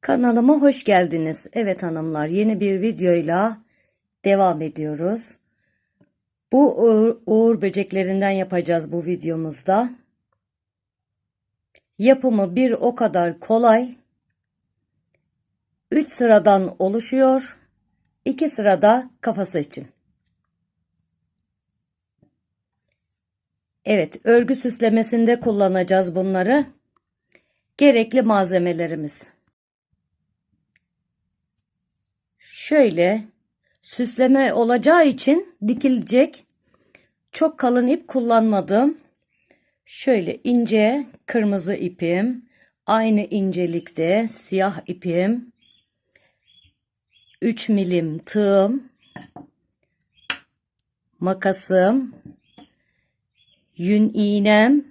Kanalıma hoş geldiniz. Evet hanımlar yeni bir videoyla devam ediyoruz. Bu uğur, uğur böceklerinden yapacağız bu videomuzda. Yapımı bir o kadar kolay. 3 sıradan oluşuyor. 2 sırada kafası için. Evet örgü süslemesinde kullanacağız bunları. Gerekli malzemelerimiz. Şöyle süsleme olacağı için dikilecek çok kalın ip kullanmadım. Şöyle ince kırmızı ipim, aynı incelikte siyah ipim, 3 milim tığım, makasım, yün iğnem,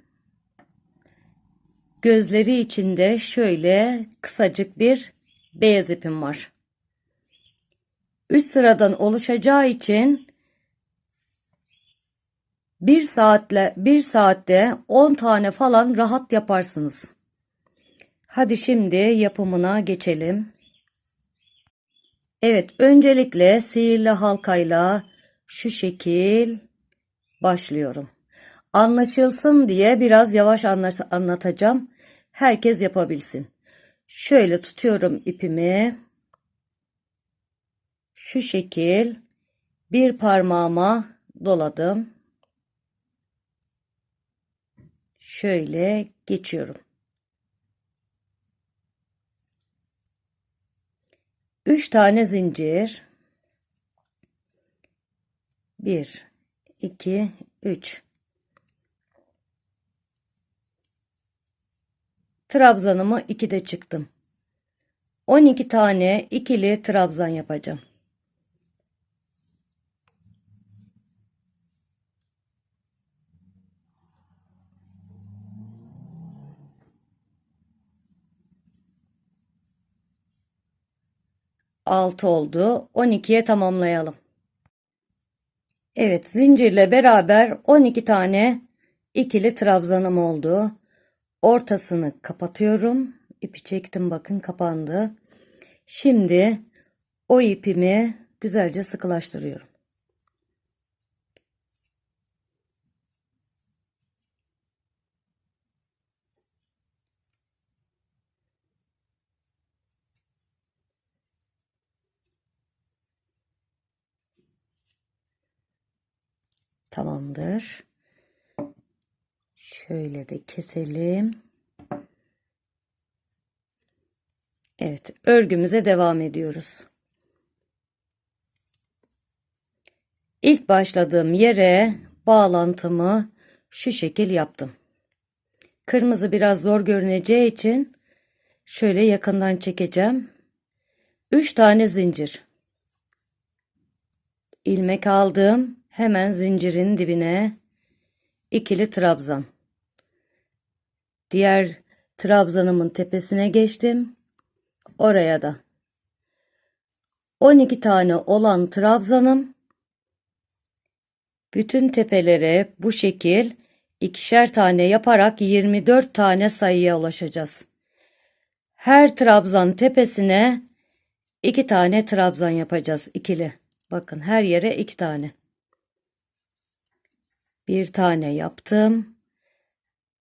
gözleri içinde şöyle kısacık bir beyaz ipim var. 3 sıradan oluşacağı için bir saatle bir saatte 10 tane falan rahat yaparsınız. Hadi şimdi yapımına geçelim. Evet, öncelikle sihirli halkayla şu şekil başlıyorum. Anlaşılsın diye biraz yavaş anlatacağım. Herkes yapabilsin. Şöyle tutuyorum ipimi şu şekil bir parmağıma doladım. Şöyle geçiyorum. Üç tane zincir. Bir, iki, üç. Trabzanımı de çıktım. 12 tane ikili trabzan yapacağım. Altı oldu. 12'ye tamamlayalım. Evet zincirle beraber 12 tane ikili trabzanım oldu. Ortasını kapatıyorum. İpi çektim bakın kapandı. Şimdi o ipimi güzelce sıkılaştırıyorum. Tamamdır. Şöyle de keselim. Evet, örgümüze devam ediyoruz. İlk başladığım yere bağlantımı şu şekil yaptım. Kırmızı biraz zor görüneceği için şöyle yakından çekeceğim. 3 tane zincir. ilmek aldım. Hemen zincirin dibine ikili trabzan. Diğer trabzanımın tepesine geçtim. Oraya da 12 tane olan trabzanım bütün tepelere bu şekil ikişer tane yaparak 24 tane sayıya ulaşacağız. Her trabzan tepesine iki tane trabzan yapacağız ikili. Bakın her yere iki tane. Bir tane yaptım.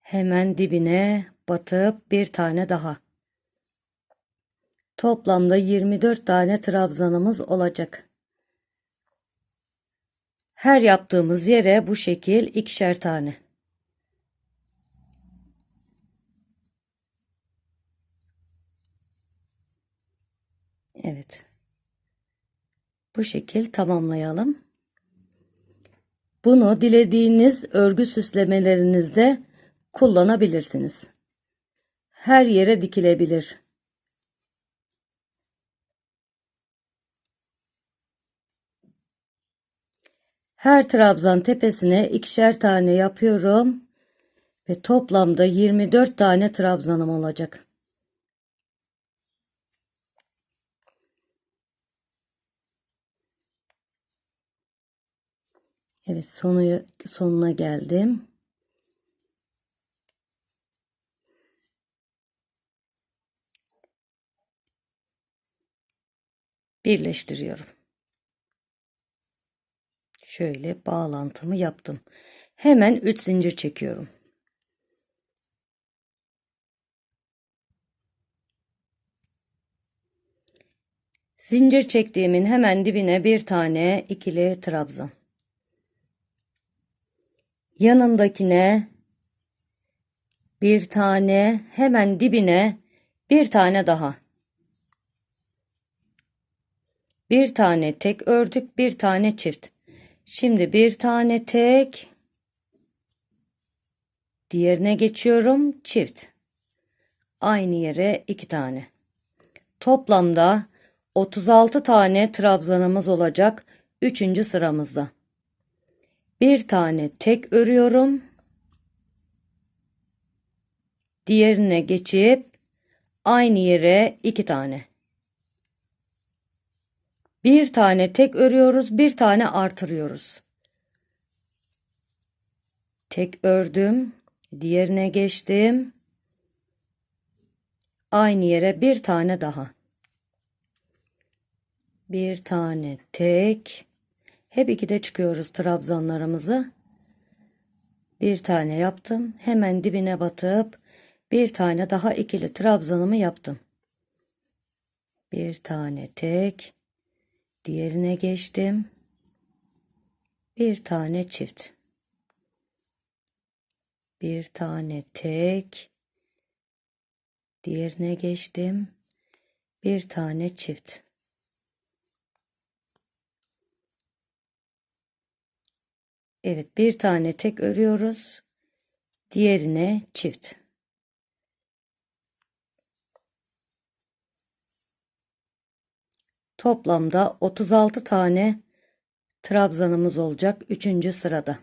Hemen dibine batıp bir tane daha. Toplamda 24 tane trabzanımız olacak. Her yaptığımız yere bu şekil ikişer tane. Evet. Bu şekil tamamlayalım. Bunu dilediğiniz örgü süslemelerinizde kullanabilirsiniz. Her yere dikilebilir. Her trabzan tepesine ikişer tane yapıyorum ve toplamda 24 tane trabzanım olacak. Evet sonu, sonuna geldim. birleştiriyorum. Şöyle bağlantımı yaptım. Hemen 3 zincir çekiyorum. Zincir çektiğimin hemen dibine bir tane ikili trabzan. Yanındakine bir tane hemen dibine bir tane daha. Bir tane tek ördük, bir tane çift. Şimdi bir tane tek diğerine geçiyorum çift. Aynı yere iki tane. Toplamda 36 tane trabzanımız olacak 3. sıramızda. Bir tane tek örüyorum. Diğerine geçip aynı yere iki tane. Bir tane tek örüyoruz, bir tane artırıyoruz. Tek ördüm, diğerine geçtim. Aynı yere bir tane daha. Bir tane tek. Hep ikide çıkıyoruz trabzanlarımızı. Bir tane yaptım. Hemen dibine batıp bir tane daha ikili trabzanımı yaptım. Bir tane tek. Diğerine geçtim. Bir tane çift. Bir tane tek. Diğerine geçtim. Bir tane çift. Evet bir tane tek örüyoruz. Diğerine çift. Toplamda 36 tane trabzanımız olacak 3. sırada.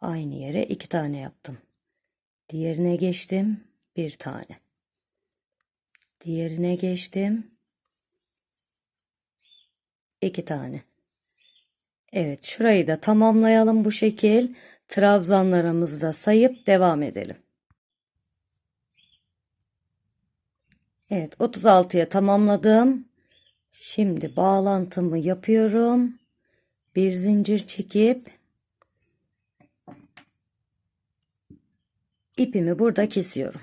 Aynı yere iki tane yaptım. Diğerine geçtim. Bir tane. Diğerine geçtim. İki tane. Evet şurayı da tamamlayalım bu şekil. Trabzanlarımızı da sayıp devam edelim. Evet 36'ya tamamladım. Şimdi bağlantımı yapıyorum. Bir zincir çekip ipimi burada kesiyorum.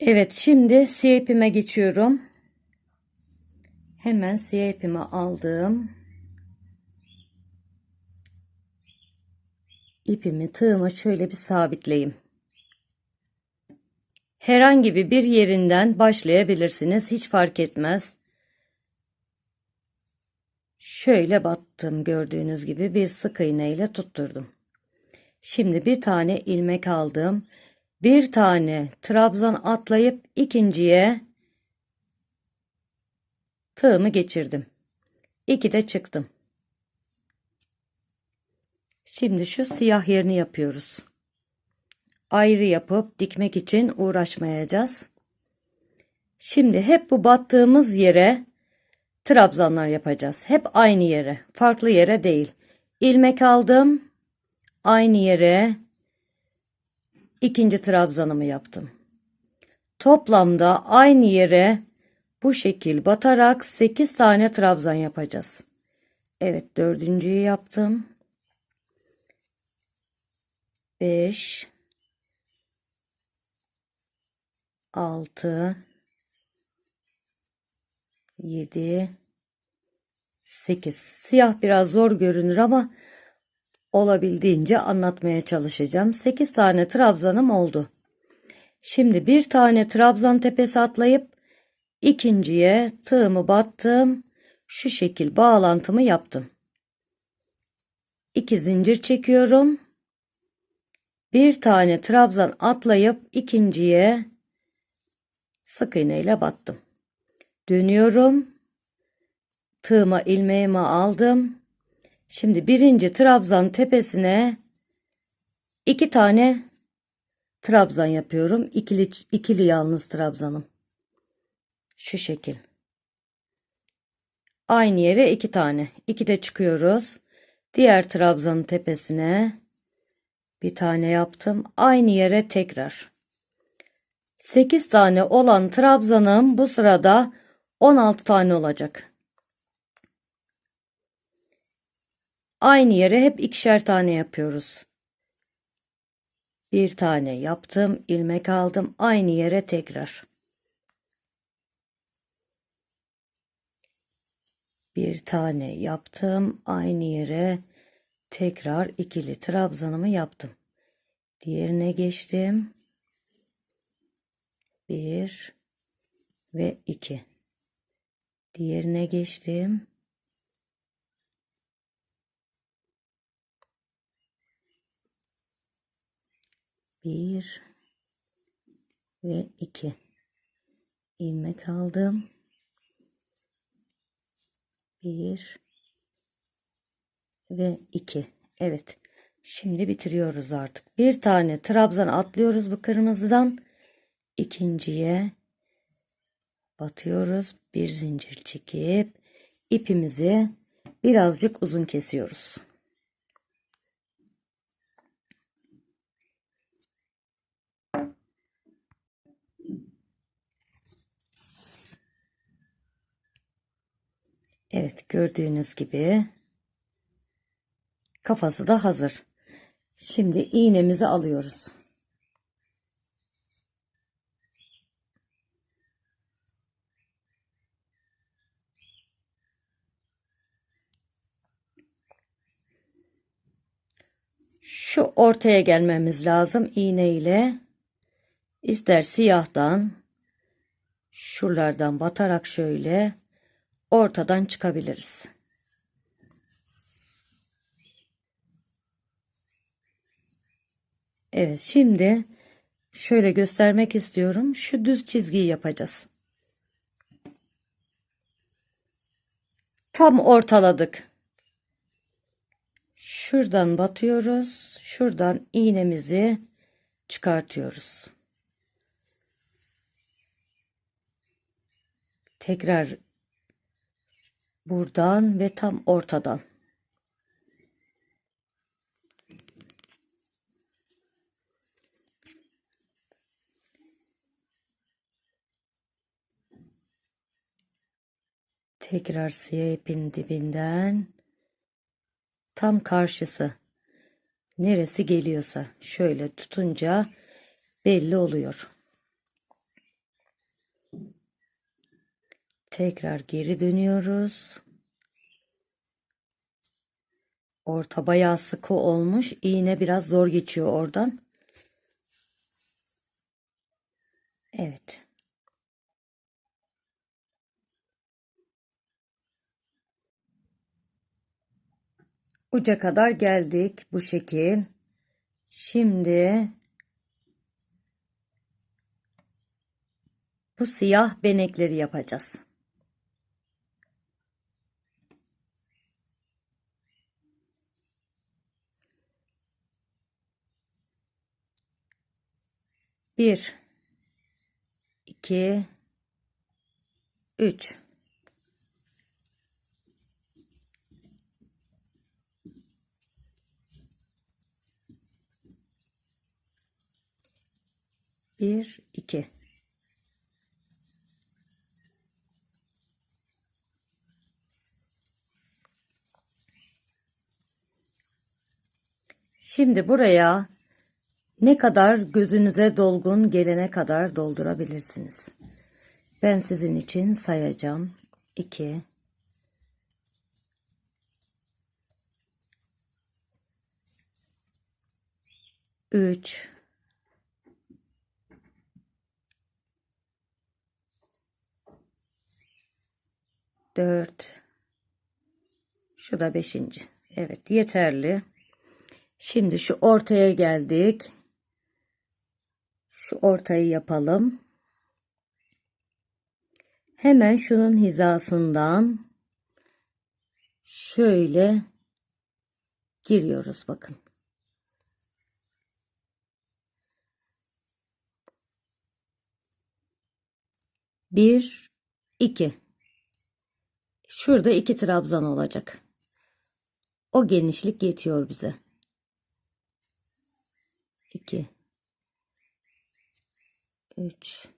Evet şimdi siyah ipime geçiyorum. Hemen siyah ipimi aldım. İpimi tığıma şöyle bir sabitleyeyim. Herhangi bir yerinden başlayabilirsiniz. Hiç fark etmez. Şöyle battım gördüğünüz gibi bir sık iğne ile tutturdum. Şimdi bir tane ilmek aldım bir tane trabzan atlayıp ikinciye tığımı geçirdim. İki de çıktım. Şimdi şu siyah yerini yapıyoruz. Ayrı yapıp dikmek için uğraşmayacağız. Şimdi hep bu battığımız yere trabzanlar yapacağız. Hep aynı yere, farklı yere değil. İlmek aldım. Aynı yere ikinci trabzanımı yaptım. Toplamda aynı yere bu şekil batarak 8 tane trabzan yapacağız. Evet dördüncüyü yaptım. 5 6 7 8 siyah biraz zor görünür ama olabildiğince anlatmaya çalışacağım. 8 tane trabzanım oldu. Şimdi bir tane trabzan tepesi atlayıp ikinciye tığımı battım. Şu şekil bağlantımı yaptım. 2 zincir çekiyorum. Bir tane trabzan atlayıp ikinciye sık iğne ile battım. Dönüyorum. tığıma ilmeğimi aldım. Şimdi birinci trabzan tepesine iki tane trabzan yapıyorum. İkili, ikili yalnız trabzanım. Şu şekil. Aynı yere iki tane. İki de çıkıyoruz. Diğer trabzanın tepesine bir tane yaptım. Aynı yere tekrar. 8 tane olan trabzanım bu sırada 16 tane olacak. Aynı yere hep ikişer tane yapıyoruz. Bir tane yaptım, ilmek aldım, aynı yere tekrar. Bir tane yaptım, aynı yere tekrar ikili trabzanımı yaptım. Diğerine geçtim. Bir ve iki. Diğerine geçtim. Bir ve iki. ilmek aldım. Bir ve iki. Evet. Şimdi bitiriyoruz artık. Bir tane trabzan atlıyoruz bu kırmızıdan. ikinciye batıyoruz. Bir zincir çekip ipimizi birazcık uzun kesiyoruz. Evet gördüğünüz gibi kafası da hazır. Şimdi iğnemizi alıyoruz. Şu ortaya gelmemiz lazım iğne ile. İster siyahtan şuralardan batarak şöyle ortadan çıkabiliriz. Evet şimdi şöyle göstermek istiyorum. Şu düz çizgiyi yapacağız. Tam ortaladık. Şuradan batıyoruz. Şuradan iğnemizi çıkartıyoruz. Tekrar buradan ve tam ortadan. Tekrar siyah ipin dibinden tam karşısı neresi geliyorsa şöyle tutunca belli oluyor. Tekrar geri dönüyoruz. Orta bayağı sıkı olmuş. İğne biraz zor geçiyor oradan. Evet. Uca kadar geldik bu şekil. Şimdi bu siyah benekleri yapacağız. Bir, iki, üç. Bir, iki. Şimdi buraya ne kadar gözünüze dolgun gelene kadar doldurabilirsiniz. Ben sizin için sayacağım. 2 3 4 Şu da beşinci. Evet yeterli. Şimdi şu ortaya geldik. Şu ortayı yapalım. Hemen şunun hizasından şöyle giriyoruz bakın. Bir, iki. Şurada iki trabzan olacak. O genişlik yetiyor bize. İki. Üç.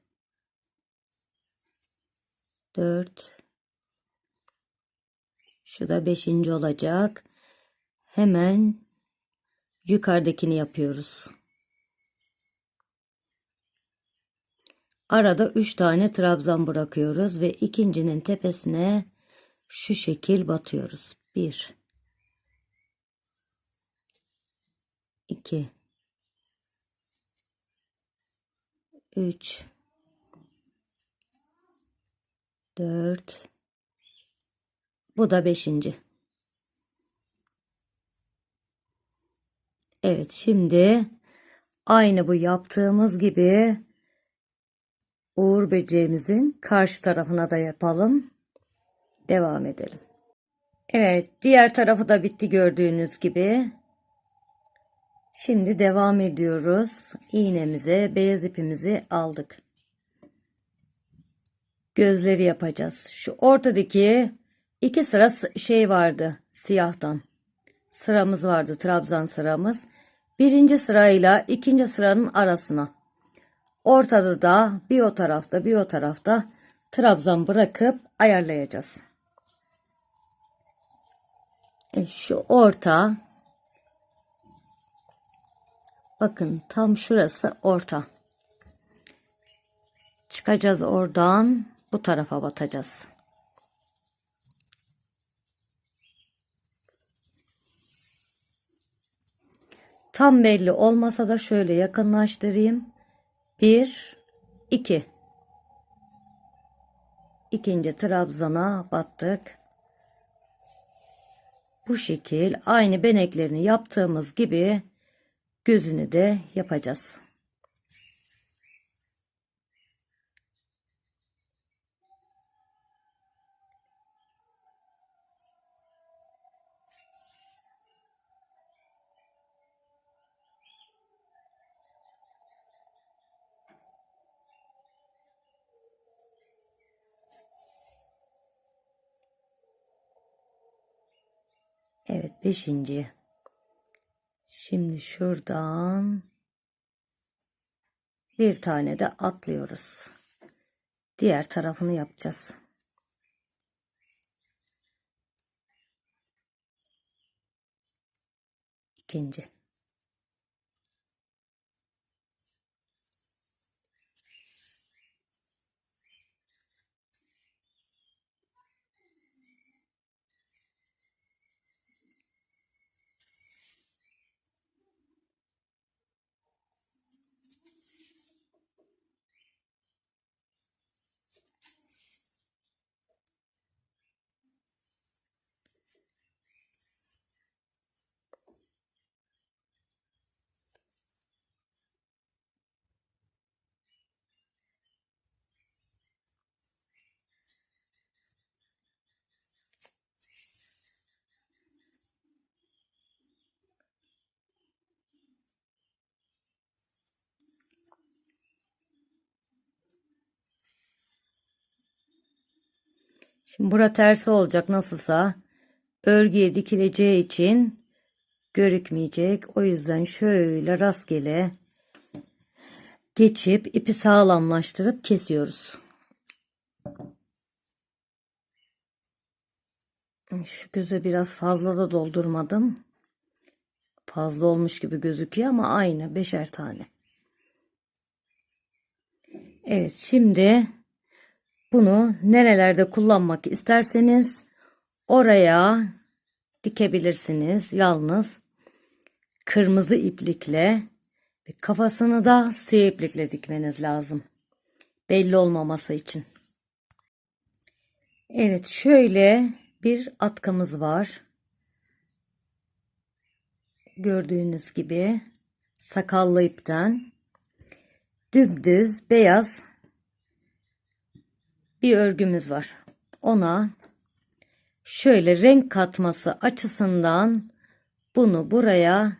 Dört. Şu da beşinci olacak. Hemen yukarıdakini yapıyoruz. Arada üç tane trabzan bırakıyoruz ve ikincinin tepesine şu şekil batıyoruz. Bir, iki, üç, dört, bu da beşinci. Evet şimdi aynı bu yaptığımız gibi Uğur böceğimizin karşı tarafına da yapalım. Devam edelim. Evet diğer tarafı da bitti gördüğünüz gibi. Şimdi devam ediyoruz. İğnemize beyaz ipimizi aldık. Gözleri yapacağız. Şu ortadaki iki sıra şey vardı siyahtan. Sıramız vardı trabzan sıramız. Birinci sırayla ikinci sıranın arasına. Ortada da bir o tarafta bir o tarafta trabzan bırakıp ayarlayacağız. E, şu orta bakın tam şurası orta. Çıkacağız oradan bu tarafa batacağız. Tam belli olmasa da şöyle yakınlaştırayım. Bir, iki. İkinci trabzana battık. Bu şekil aynı beneklerini yaptığımız gibi gözünü de yapacağız. Evet beşinci. Şimdi şuradan bir tane de atlıyoruz. Diğer tarafını yapacağız. İkinci. Şimdi bura tersi olacak nasılsa. Örgüye dikileceği için görükmeyecek. O yüzden şöyle rastgele geçip ipi sağlamlaştırıp kesiyoruz. Şu göze biraz fazla da doldurmadım. Fazla olmuş gibi gözüküyor ama aynı beşer tane. Evet şimdi bunu nerelerde kullanmak isterseniz oraya dikebilirsiniz. Yalnız kırmızı iplikle ve kafasını da siyah iplikle dikmeniz lazım. Belli olmaması için. Evet şöyle bir atkımız var. Gördüğünüz gibi sakallı ipten dümdüz beyaz bir örgümüz var. Ona şöyle renk katması açısından bunu buraya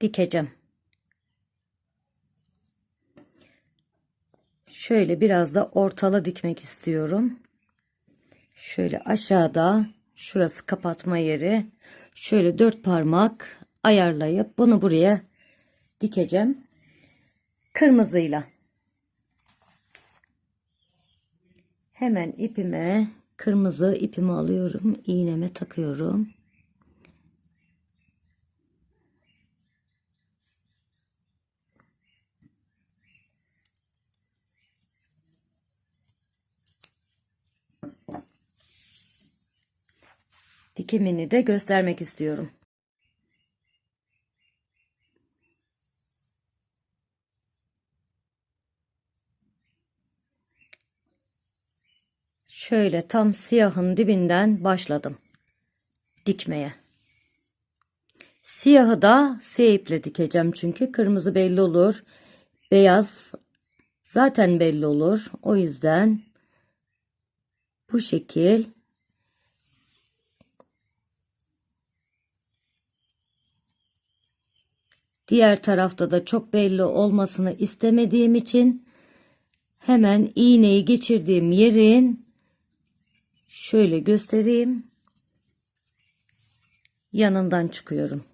dikeceğim. Şöyle biraz da ortala dikmek istiyorum. Şöyle aşağıda şurası kapatma yeri. Şöyle dört parmak ayarlayıp bunu buraya dikeceğim. Kırmızıyla. Hemen ipime kırmızı ipimi alıyorum. iğneme takıyorum. Dikimini de göstermek istiyorum. Şöyle tam siyahın dibinden başladım dikmeye. Siyahı da S iple dikeceğim çünkü kırmızı belli olur. Beyaz zaten belli olur. O yüzden bu şekil Diğer tarafta da çok belli olmasını istemediğim için hemen iğneyi geçirdiğim yerin şöyle göstereyim. Yanından çıkıyorum.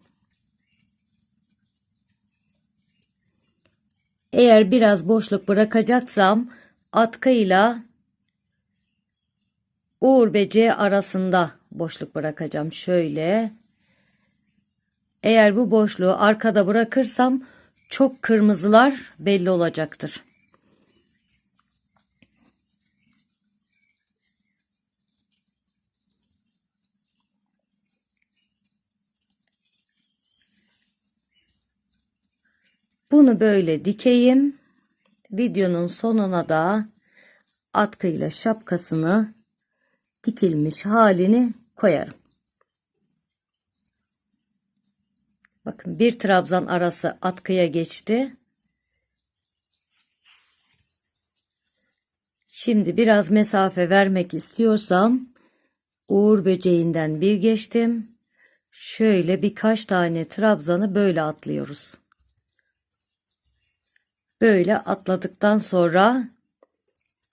Eğer biraz boşluk bırakacaksam atkıyla Uğur Bece arasında boşluk bırakacağım. Şöyle eğer bu boşluğu arkada bırakırsam çok kırmızılar belli olacaktır. Bunu böyle dikeyim. Videonun sonuna da atkıyla şapkasını dikilmiş halini koyarım. Bakın bir trabzan arası atkıya geçti. Şimdi biraz mesafe vermek istiyorsam uğur böceğinden bir geçtim. Şöyle birkaç tane trabzanı böyle atlıyoruz. Böyle atladıktan sonra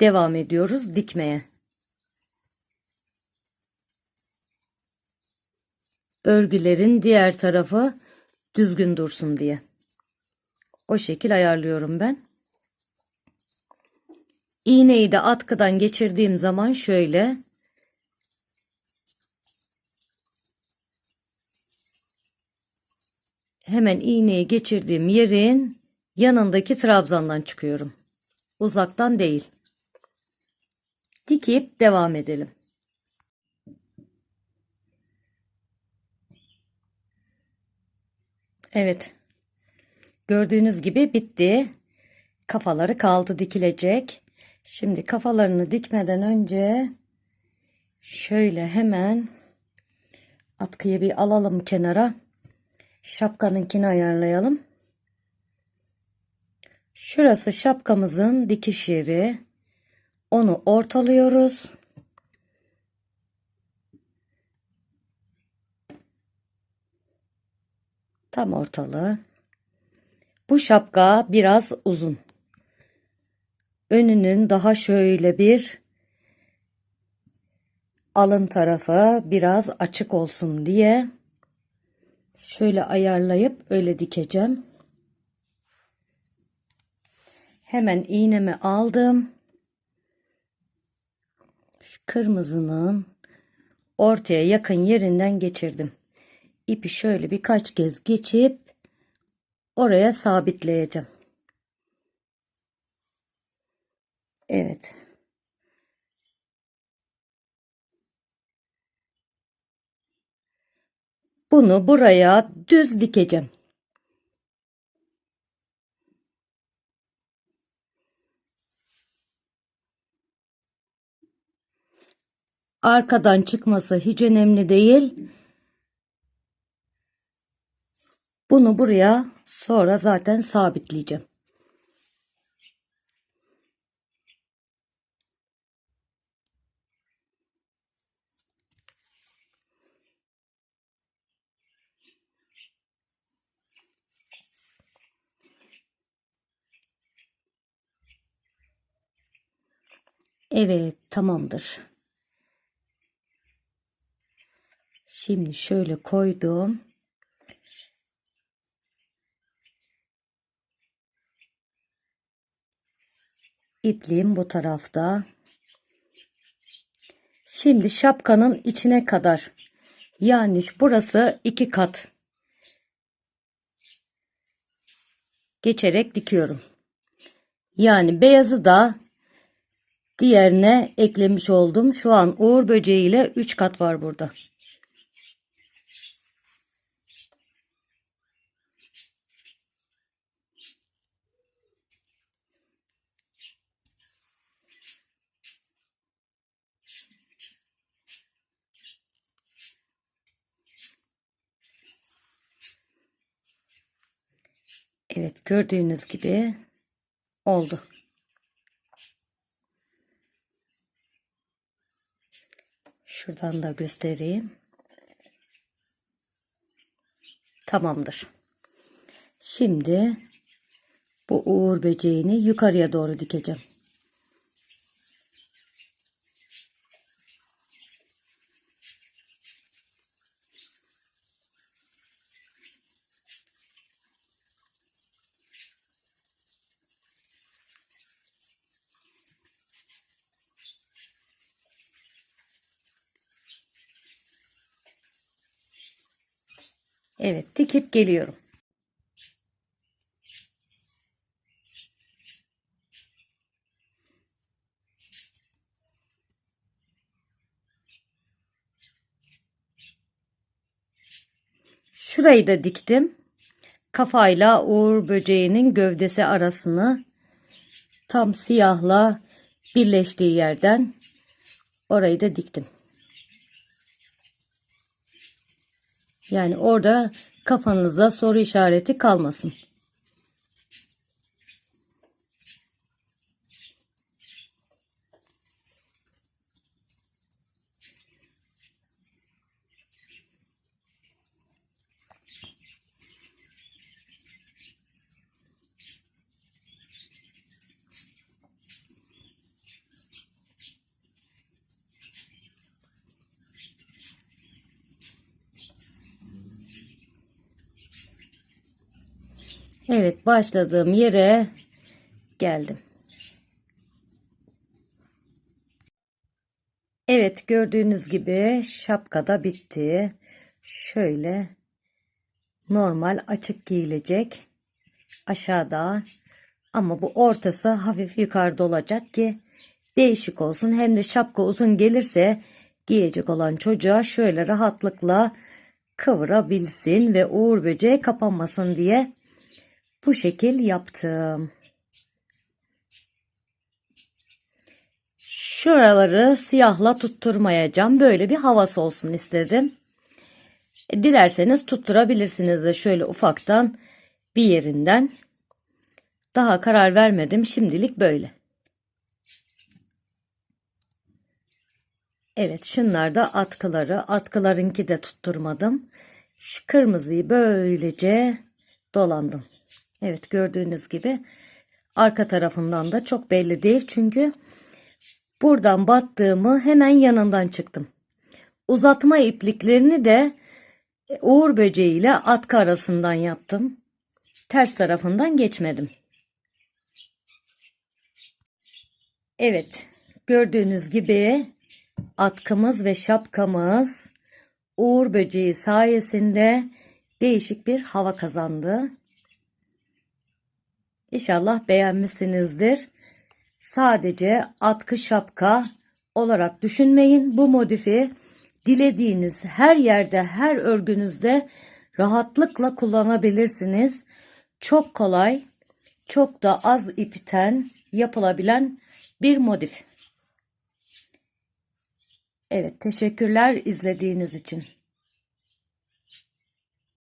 devam ediyoruz dikmeye. Örgülerin diğer tarafı düzgün dursun diye. O şekil ayarlıyorum ben. İğneyi de atkıdan geçirdiğim zaman şöyle hemen iğneyi geçirdiğim yerin yanındaki trabzandan çıkıyorum. Uzaktan değil. Dikip devam edelim. Evet. Gördüğünüz gibi bitti. Kafaları kaldı dikilecek. Şimdi kafalarını dikmeden önce şöyle hemen atkıyı bir alalım kenara. Şapkanınkini ayarlayalım. Şurası şapkamızın dikiş yeri. Onu ortalıyoruz. Tam ortalığı. Bu şapka biraz uzun. Önünün daha şöyle bir alın tarafı biraz açık olsun diye şöyle ayarlayıp öyle dikeceğim. Hemen iğnemi aldım. Şu kırmızının ortaya yakın yerinden geçirdim ipi şöyle birkaç kez geçip oraya sabitleyeceğim. Evet. Bunu buraya düz dikeceğim. Arkadan çıkması hiç önemli değil. Bunu buraya sonra zaten sabitleyeceğim. Evet, tamamdır. Şimdi şöyle koydum. İpliğim bu tarafta. Şimdi şapkanın içine kadar yani burası iki kat geçerek dikiyorum. Yani beyazı da diğerine eklemiş oldum. Şu an uğur böceğiyle 3 kat var burada. Evet gördüğünüz gibi oldu. Şuradan da göstereyim. Tamamdır. Şimdi bu uğur böceğini yukarıya doğru dikeceğim. Evet dikip geliyorum. Şurayı da diktim. Kafayla uğur böceğinin gövdesi arasını tam siyahla birleştiği yerden orayı da diktim. Yani orada kafanızda soru işareti kalmasın. Evet başladığım yere geldim. Evet gördüğünüz gibi şapka da bitti. Şöyle normal açık giyilecek aşağıda ama bu ortası hafif yukarıda olacak ki değişik olsun. Hem de şapka uzun gelirse giyecek olan çocuğa şöyle rahatlıkla kıvırabilsin ve uğur böceği kapanmasın diye bu şekil yaptım. Şuraları siyahla tutturmayacağım. Böyle bir havası olsun istedim. E, dilerseniz tutturabilirsiniz de şöyle ufaktan bir yerinden. Daha karar vermedim. Şimdilik böyle. Evet şunlar da atkıları. Atkılarınki de tutturmadım. Şu kırmızıyı böylece dolandım. Evet gördüğünüz gibi arka tarafından da çok belli değil. Çünkü buradan battığımı hemen yanından çıktım. Uzatma ipliklerini de uğur böceği ile atkı arasından yaptım. Ters tarafından geçmedim. Evet gördüğünüz gibi atkımız ve şapkamız uğur böceği sayesinde değişik bir hava kazandı. İnşallah beğenmişsinizdir. Sadece atkı şapka olarak düşünmeyin. Bu modifi dilediğiniz her yerde, her örgünüzde rahatlıkla kullanabilirsiniz. Çok kolay, çok da az ipten yapılabilen bir modif. Evet, teşekkürler izlediğiniz için.